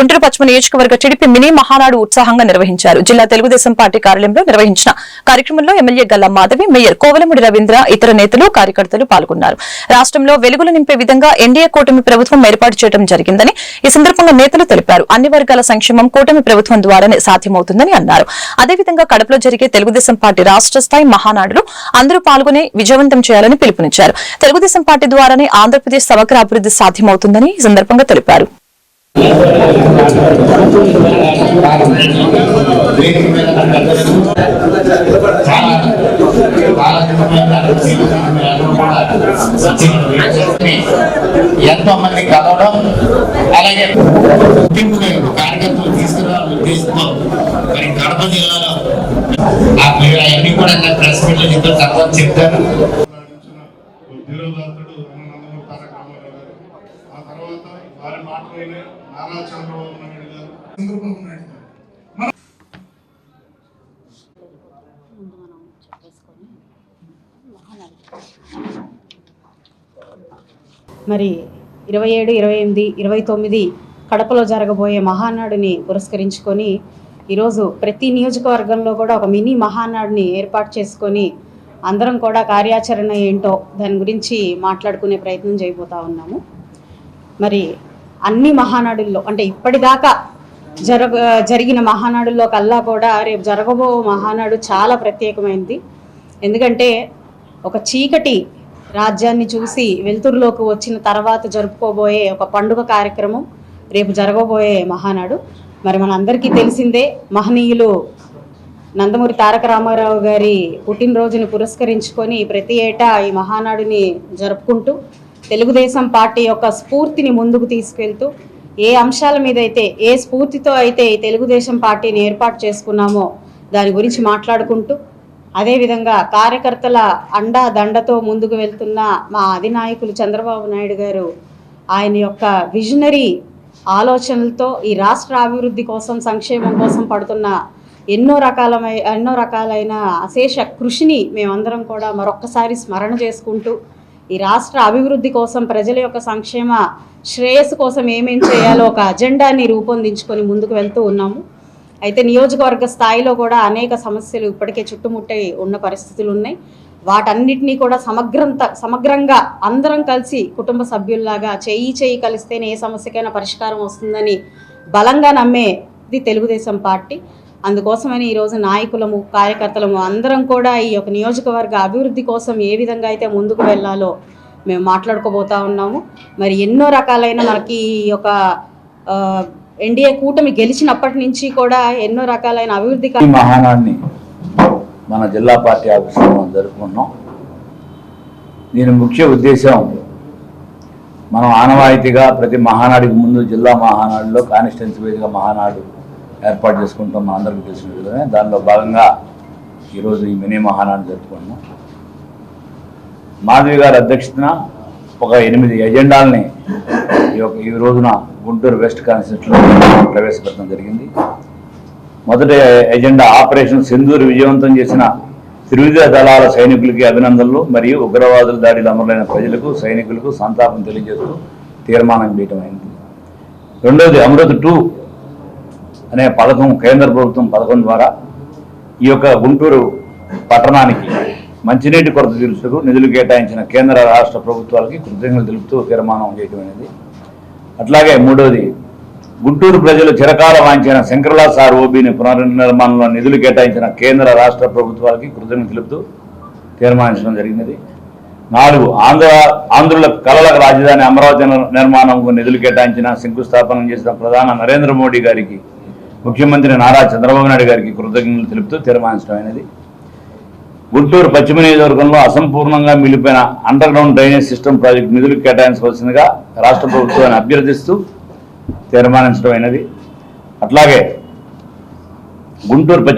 గుంటూరు పశ్చిమ నియోజకవర్గ TDP mini Mahanadu ఉత్సాహంగా నిర్వహించారు. జిల్లా తెలుగుదేశం పార్టీ కార్యాలయంలో నిర్వహించిన కార్యక్రమంలో ఎమ్మెల్యే గల్లా మాధవి మేయర్ కోవలముడి రవీంద్ర ఇతర నేతలు కార్యకర్తలు పాల్గొన్నారు. రాష్ట్రంలో వెలుగులు నింపే విధంగా ఎన్డీఏ కూటమి ప్రభుత్వం ఏర్పాటు చేయడం జరిగిందని ఈ సందర్భంగా నేతలు తెలిపారు. అన్ని వర్గాల సంక్షేమం కూటమి ప్రభుత్వం ద్వారానే సాధ్యమవుతుందని అన్నారు. అదేవిధంగా కడపలో జరిగే తెలుగుదేశం పార్టీ రాష్ట్ర స్థాయి మహానాడులో అందరూ పాల్గొని విజయవంతం చేయాలని పిలుపునిచ్చారు. తెలుగుదేశం పార్టీ ద్వారానే ఆంధ్రప్రదేశ్ సమగ్ర అభివృద్ధి సాధ్యమవుతుందని ఈ సందర్భంగా తెలిపారు. ఎంతో మంది కలవడం అలాగే కార్యకర్తలు తీసుకురావాలని ఉద్దేశంతో మరి కడప జిల్లాలో అవన్నీ కూడా ప్రెస్ మీట్లో చెప్తాను తర్వాత చెప్తాను ధీరోదాత్తుడు నందమూరి తారక రామారావు గారు ఆ తర్వాత నారా చంద్రబాబు నాయుడు గారు చంద్రబాబు నాయుడు గారు. మరి ఇరవై ఏడు ఇరవై ఎనిమిది ఇరవై తొమ్మిది కడపలో జరగబోయే మహానాడుని పురస్కరించుకొని ఈరోజు ప్రతి నియోజకవర్గంలో కూడా ఒక మినీ మహానాడుని ఏర్పాటు చేసుకొని అందరం కూడా కార్యాచరణ ఏంటో దాని గురించి మాట్లాడుకునే ప్రయత్నం చేయబోతా ఉన్నాము. మరి అన్ని మహానాడుల్లో అంటే ఇప్పటిదాకా జరగ జరిగిన మహానాడుల్లో కల్లా కూడా రేపు జరగబో మహానాడు చాలా ప్రత్యేకమైనది ఎందుకంటే ఒక చీకటి రాజ్యాన్ని చూసి వెలుతురులోకి వచ్చిన తర్వాత జరుపుకోబోయే ఒక పండుగ కార్యక్రమం రేపు జరగబోయే మహానాడు. మరి మనందరికీ తెలిసిందే మహనీయులు నందమూరి తారక రామారావు గారి పుట్టినరోజుని పురస్కరించుకొని ప్రతి ఏటా ఈ మహానాడుని జరుపుకుంటూ తెలుగుదేశం పార్టీ యొక్క స్ఫూర్తిని ముందుకు తీసుకెళ్తూ ఏ అంశాల మీద అయితే ఏ స్ఫూర్తితో అయితే తెలుగుదేశం పార్టీని ఏర్పాటు చేసుకున్నామో దాని గురించి మాట్లాడుకుంటూ అదేవిధంగా కార్యకర్తల అండా దండతో ముందుకు వెళ్తున్న మా అధినాయకులు చంద్రబాబు నాయుడు గారు ఆయన యొక్క విజనరీ ఆలోచనలతో ఈ రాష్ట్ర అభివృద్ధి కోసం సంక్షేమం కోసం పడుతున్న ఎన్నో రకాలమైన ఎన్నో రకాలైన అశేష కృషిని మేమందరం కూడా మరొక్కసారి స్మరణ చేసుకుంటూ ఈ రాష్ట్ర అభివృద్ధి కోసం ప్రజల యొక్క సంక్షేమ శ్రేయస్సు కోసం ఏమేం చేయాలో ఒక అజెండాని రూపొందించుకొని ముందుకు వెళ్తూ ఉన్నాము. అయితే నియోజకవర్గ స్థాయిలో కూడా అనేక సమస్యలు ఇప్పటికే చుట్టుముట్టే ఉన్న పరిస్థితులు ఉన్నాయి. వాటన్నిటినీ కూడా సమగ్రంత సమగ్రంగా అందరం కలిసి కుటుంబ సభ్యుల్లాగా చేయి చేయి కలిస్తేనే ఏ సమస్యకైనా పరిష్కారం వస్తుందని బలంగా నమ్మేది తెలుగుదేశం పార్టీ. అందుకోసమని ఈరోజు నాయకులము కార్యకర్తలము అందరం కూడా ఈ యొక్క నియోజకవర్గ అభివృద్ధి కోసం ఏ విధంగా అయితే ముందుకు వెళ్ళాలో మేము మాట్లాడుకోబోతా ఉన్నాము. మరి ఎన్నో రకాలైన మనకి ఈ యొక్క ఎన్డీఏ కూటమి గెలిచినప్పటి నుంచి కూడా ఎన్నో రకాలైన అభివృద్ధి ఈ మహానాడిని మన జిల్లా పార్టీ ఆఫీసులో మనం జరుపుకుంటున్నాం. దీని ముఖ్య ఉద్దేశం మనం ఆనవాయితీగా ప్రతి మహానాడికి ముందు జిల్లా మహానాడులో కాన్స్టిట్యున్సీ వైజ్గా మహానాడు ఏర్పాటు చేసుకుంటాం మన అందరికీ తెలిసిన విధమే. దానిలో భాగంగా ఈరోజు ఈ మినీ మహానాన్ని జరుపుకుంటున్నాం మాధవి గారి అధ్యక్షతన ఒక ఎనిమిది ఎజెండాలని ఈ యొక్క ఈ రోజున గుంటూరు వెస్ట్ కాన్స్టిట్యూన్సీలో ప్రవేశపెట్టడం జరిగింది. మొదటి ఎజెండా ఆపరేషన్ సింధూర్ విజయవంతం చేసిన త్రివిధ దళాల సైనికులకి అభినందనలు మరియు ఉగ్రవాదుల దాడిలో అమరులైన ప్రజలకు సైనికులకు సంతాపం తెలియజేస్తూ తీర్మానం చేయటమైంది రెండవది అమృత్ టూ అనే పథకం కేంద్ర ప్రభుత్వం పథకం ద్వారా ఈ యొక్క గుంటూరు పట్టణానికి మంచినీటి కొరత తీర్చుకు నిధులు కేటాయించిన కేంద్ర రాష్ట్ర ప్రభుత్వాలకి కృతజ్ఞతలు తెలుపుతూ తీర్మానం చేయటమైనది అట్లాగే మూడవది గుంటూరు ప్రజలు చిరకాల వాంచిన శంకరలా సార్ ఓబీని పునర్నిర్మాణంలో నిధులు కేటాయించిన కేంద్ర రాష్ట్ర ప్రభుత్వాలకి కృతజ్ఞతలు తెలుపుతూ తీర్మానించడం జరిగినది. నాలుగు ఆంధ్ర ఆంధ్రుల కళలకు రాజధాని అమరావతి నిర్మాణంకు నిధులు కేటాయించిన శంకుస్థాపన చేసిన ప్రధాన నరేంద్ర మోడీ గారికి ముఖ్యమంత్రి నారా చంద్రబాబు నాయుడు గారికి కృతజ్ఞతలు తెలుపుతూ తీర్మానించడమైనది గుంటూరు పశ్చిమ నియోజకవర్గంలో అసంపూర్ణంగా మిగిలిపోయిన underground drainage system project నిధులు కేటాయించవలసిందిగా రాష్ట్ర ప్రభుత్వాన్ని అభ్యర్థిస్తూ తీర్మానించడమైనది అట్లాగే గుంటూరు